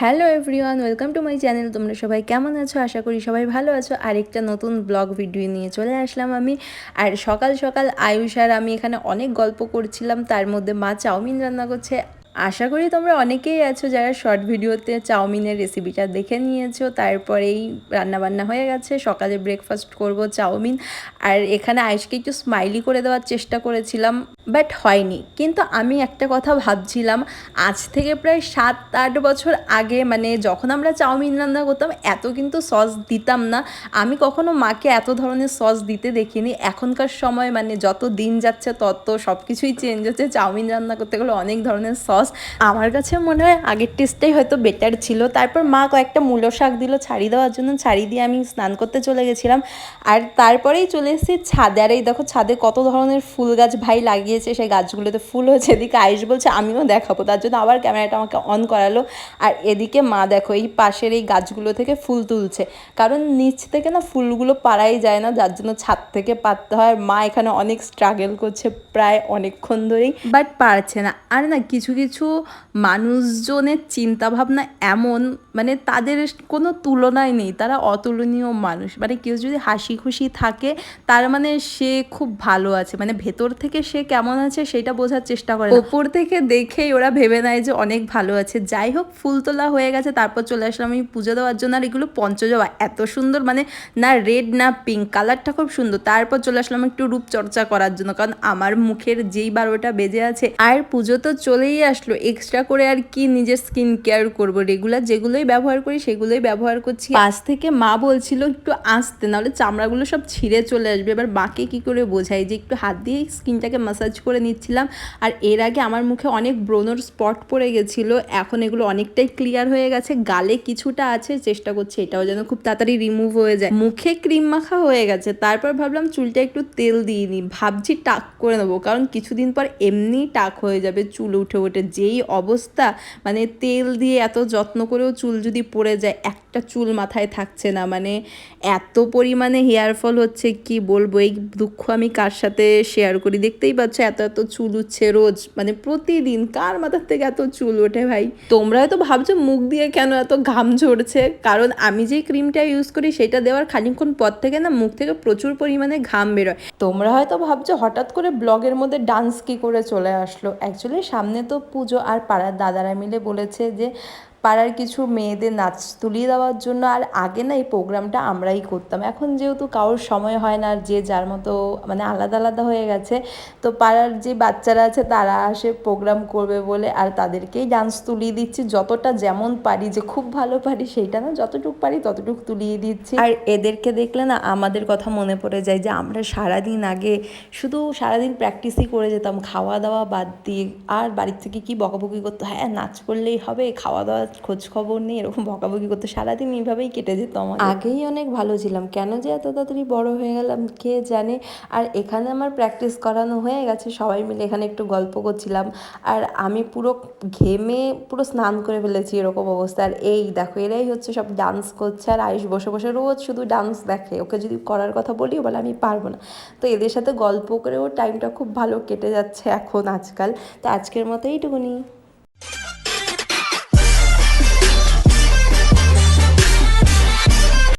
Hello everyone, welcome to my channel. তোমরা সবাই কেমন আছো? আশা করি সবাই ভালো আছো। আরেকটা নতুন ব্লগ ভিডিও নিয়ে চলে আসলাম আমি। আর সকাল সকাল আয়ুষ আর আমি এখানে অনেক গল্প করছিলাম। তার মধ্যে মা চাউমিন রান্না করছে আশা করি তোমরা অনেকেই আছো যারা শর্ট ভিডিওতে চাউমিনের রেসিপিটা দেখে নিয়েছো। তারপরেই রান্নাবান্না হয়ে গেছে। সকালে ব্রেকফাস্ট করব চাউমিন। আর এখানে আয়ুষকে একটু স্মাইলি করে দেওয়ার চেষ্টা করেছিলাম বাট হয়নি। কিন্তু আমি একটা কথা ভাবছিলাম, আজ থেকে প্রায় সাত আট বছর আগে মানে যখন আমরা চাউমিন রান্না করতাম, এত কিন্তু সস দিতাম না। আমি কখনো মাকে এত ধরনের সস দিতে দেখিনি। এখনকার সময় মানে যত দিন যাচ্ছে, তত সব কিছুই চেঞ্জ হচ্ছে। চাউমিন রান্না করতে গেলে অনেক ধরনের সস আমার কাছে মনে হয় আগের টেস্টটাই হয়তো বেটার ছিল। তারপর মা কয়েকটা মূলো শাক দিল ছাড়ি দেওয়ার জন্য ছাড়ি দিয়ে আমি স্নান করতে চলে গেছিলাম। আর তারপরেই চলে এসেছি ছাদে। আর এই দেখো ছাদে কত ধরনের ফুল গাছ ভাই লাগিয়েছে, সেই গাছগুলোতে ফুল হয়েছে। এদিকে আয়ুষ বলছে, আমিও দেখাবো। তার জন্য আবার ক্যামেরাটা আমাকে অন করালো। আর এদিকে মা দেখো, এই পাশের এই গাছগুলো থেকে ফুল তুলছে। কারণ নিচ থেকে না ফুলগুলো পাড়াই যায় না, যার জন্য ছাদ থেকে পাততে হয়। মা এখানে অনেক স্ট্রাগল করছে প্রায় অনেকক্ষণ ধরেই। বাট পারছে না। আর না কিছু কিছু মানুষজনের চিন্তাভাবনা এমন মানে তাদের কোনো তুলনাই নেই। তারা অতুলনীয় মানুষ। মানে কেউ যদি হাসি খুশি থাকে, তার মানে সে খুব ভালো আছে। মানে ভেতর থেকে সে কেমন আছে সেটা বোঝার চেষ্টা করে ওপর থেকে দেখেই ওরা ভেবে নেয় যে অনেক ভালো আছে। যাই হোক ফুল তোলা হয়ে গেছে, তারপর চলে আসলাম আমি পুজো দেওয়ার জন্য। আর এগুলো পঞ্চজবা। এত সুন্দর মানে না রেড না পিঙ্ক কালারটা খুব সুন্দর। তারপর চলে আসলাম একটু রূপচর্চা করার জন্য। কারণ আমার মুখের যেই বারোটা বেজে আছে, আর পুজো তো চলেই আসলো। এক্সট্রা করে আর কি নিজের স্কিন কেয়ার করব রেগুলার যেগুলোই ব্যবহার করি সেগুলোই ব্যবহার করছি। পাশ থেকে মা বলছিল একটু আসতে, নাহলে চামড়াগুলো সব ছিঁড়ে চলে আসবে। এবার মাকে কি করে বোঝাই যে একটু হাত দিয়ে স্কিনটাকে মাসাজ করে নিচ্ছিলাম। আর এর আগে আমার মুখে অনেক ব্রোনোর স্পট পড়ে গেছিল। এখন এগুলো অনেকটাই ক্লিয়ার হয়ে গেছে। গালে কিছুটা আছে, চেষ্টা করছি এটাও যেন খুব তাড়াতাড়ি রিমুভ হয়ে যায়। মুখে ক্রিম মাখা হয়ে গেছে। তারপর ভাবলাম চুলটা একটু তেল দিয়ে নিই। ভাবছি টাক করে নেব, কারণ কিছুদিন পর এমনি টাক হয়ে যাবে, চুল উঠে উঠে যেই অবস্থা মানে তেল দিয়ে এত যত্ন করেও চুল যদি পড়ে যায়, একটা চুল মাথায় থাকছে না। মানে এত পরিমাণে হেয়ার ফল হচ্ছে, কি বলব? এই দুঃখ আমি কার সাথে শেয়ার করি? দেখতেই পাচ্ছ এত এত চুল উঠছে রোজ। মানে প্রতিদিন কার মাথার থেকে এত চুল ওঠে ভাই? তোমরা হয়তো ভাবছ মুখ দিয়ে কেন এত ঘাম ঝরছে? কারণ আমি যে ক্রিমটা ইউজ করি, সেটা দেওয়ার খানিকক্ষণ পর থেকে না মুখ থেকে প্রচুর পরিমাণে ঘাম বেরোয়। তোমরা হয়তো ভাবছ হঠাৎ করে ব্লগের মধ্যে ডান্স কি করে চলে আসলো? অ্যাকচুয়ালি সামনে তো পুজো আর পাড়ার দাদারা মিলে বলেছে যে পাড়ার কিছু মেয়েদের নাচ তুলিয়ে দেওয়ার জন্য, আর আগে না এই প্রোগ্রামটা আমরাই করতাম। এখন যেহেতু কারোর সময় হয় না, আর যে যার মতো মানে আলাদা আলাদা হয়ে গেছে, তো পাড়ার যে বাচ্চারা আছে তারা আসে প্রোগ্রাম করবে বলে আর তাদেরকেই ডান্স তুলিয়ে দিচ্ছি। যতটা যেমন পারি যে খুব ভালো পারি, সেইটা না যতটুকু পারি ততটুকু তুলিয়ে দিচ্ছি। আর এদেরকে দেখলে না আমাদের কথা মনে পড়ে যায় যে আমরা সারাদিন আগে শুধু সারাদিন প্র্যাকটিসই করে যেতাম। খাওয়া দাওয়া বাদ দিয়ে আর বাড়ির থেকে কি বকাবকি করতো? হ্যাঁ নাচ করলেই হবে, খাওয়া দাওয়া খোঁজ খবর নেই এরকম বকাবকি করতো, সারাদিন এইভাবেই কেটে যেত আমার আগেই অনেক ভালো ছিলাম। কেন যে এত তাড়াতাড়ি বড় হয়ে গেলাম, কে জানে? আর এখানে আমার প্র্যাকটিস করানো হয়ে গেছে, সবাই মিলে এখানে একটু গল্প করছিলাম। আর আমি পুরো ঘেমে পুরো স্নান করে ফেলেছি এরকম অবস্থা। আর এই দেখো, এরাই হচ্ছে সব ডান্স করছে আর আয়ুষ বসে বসে রোজ শুধু ডান্স দেখে। ওকে যদি করার কথা বলি বলে, আমি পারব না। তো এদের সাথে গল্প করে ওর টাইমটা খুব ভালো কেটে যাচ্ছে এখন আজকাল। তো আজকের মতো এইটুকুনি।